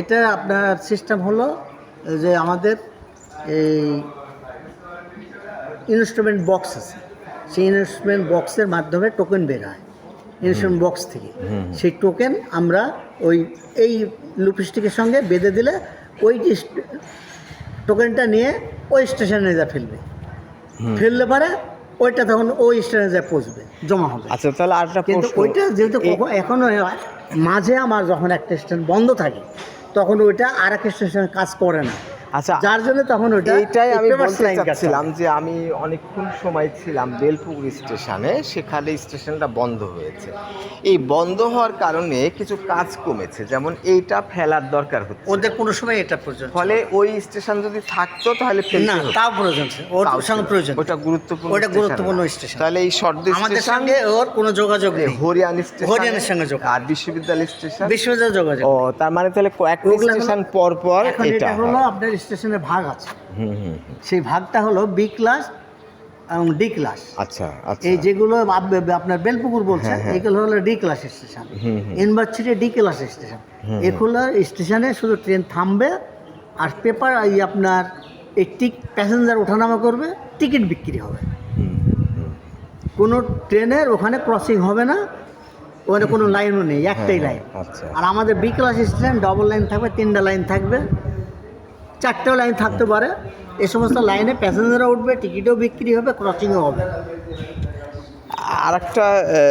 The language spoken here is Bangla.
এটা আপনার সিস্টেম হলো যে আমাদের এই ইনস্ট্রুমেন্ট বক্স আছে। সেই ইনস্ট্রুমেন্ট বক্সের মাধ্যমে টোকেন বের হয়। ইনস্ট্রুমেন্ট বক্স থেকে। সেই টোকেন আমরা ওই এই লুপিস্টিকের সঙ্গে বেঁধে দিলে ওই টোকেনটা নিয়ে ওই স্টেশনে যা ফেলবে ফেললে পরে ওইটা তখন ওই স্টেশনে যা পৌঁছবে জমা হবে। আচ্ছা তাহলে আরেকটা কিন্তু ওইটা যেহেতু এখনও হয়, মাঝে আমার যখন একটা স্টেশন বন্ধ থাকে, তখন ওইটা আর একটা স্টেশনে কাজ করে না। আচ্ছা যার জন্য তখন ওইটা এইটাই আমি বলতে চাচ্ছিলাম যে আমি অনেকক্ষণ সময় ছিলাম বেলপুকুর স্টেশনে সেখানে স্টেশনটা বন্ধ হয়েছে। এই বন্ধ হওয়ার কারণে কিছু কাজ কমেছে যেমন এইটা ফেলার দরকার হচ্ছে। ওদের কোনো সময় এটা প্রয়োজন ফলে ওই স্টেশন যদি থাকতো তাহলে না তাও প্রয়োজন ওর সঙ্গে প্রয়োজন। ওটা গুরুত্বপূর্ণ ওটা গুরুত্বপূর্ণ স্টেশন। তাহলে এই শর্ট আমাদের সঙ্গে ওর কোনো যোগাযোগ নেই। হরিয়ান স্টেশন হরিয়ানের সঙ্গে যোগাযোগ। আর বিশ্ববিদ্যালয় স্টেশন? বিশ্ববিদ্যালয় যোগাযোগ ও তার মানে তাহলে কয়েকটা হলো- স্টেশন পর পর এটা হলো আপনার স্টেশনের ভাগ আছে। সেই ভাগটা হলো বি ক্লাস এবং ডি ক্লাস আচ্ছা আচ্ছা। এই যেগুলো আপনার বেলপুকুর বলছেন হ্যাঁ, হ্যাঁ। এগুলো হলো D class station. University D class station এগুলো স্টেশনে শুধু ট্রেন থামবে আর পেপার এই আপনার এই টিক প্যাসেঞ্জার ওঠানামা করবে টিকিট বিক্রি হবে। কোনো ট্রেনের ওখানে ক্রসিং হবে না ওখানে কোনো লাইনও নেই একটাই লাইন আচ্ছা। আর আমাদের B class station double line থাকবে তিনটা লাইন থাকবে। চারটেও লাইন থাকতে পারে। এ সমস্ত লাইনে প্যাসেঞ্জাররা উঠবে টিকিটও বিক্রি হবে ক্রসিংও হবে। আর একটা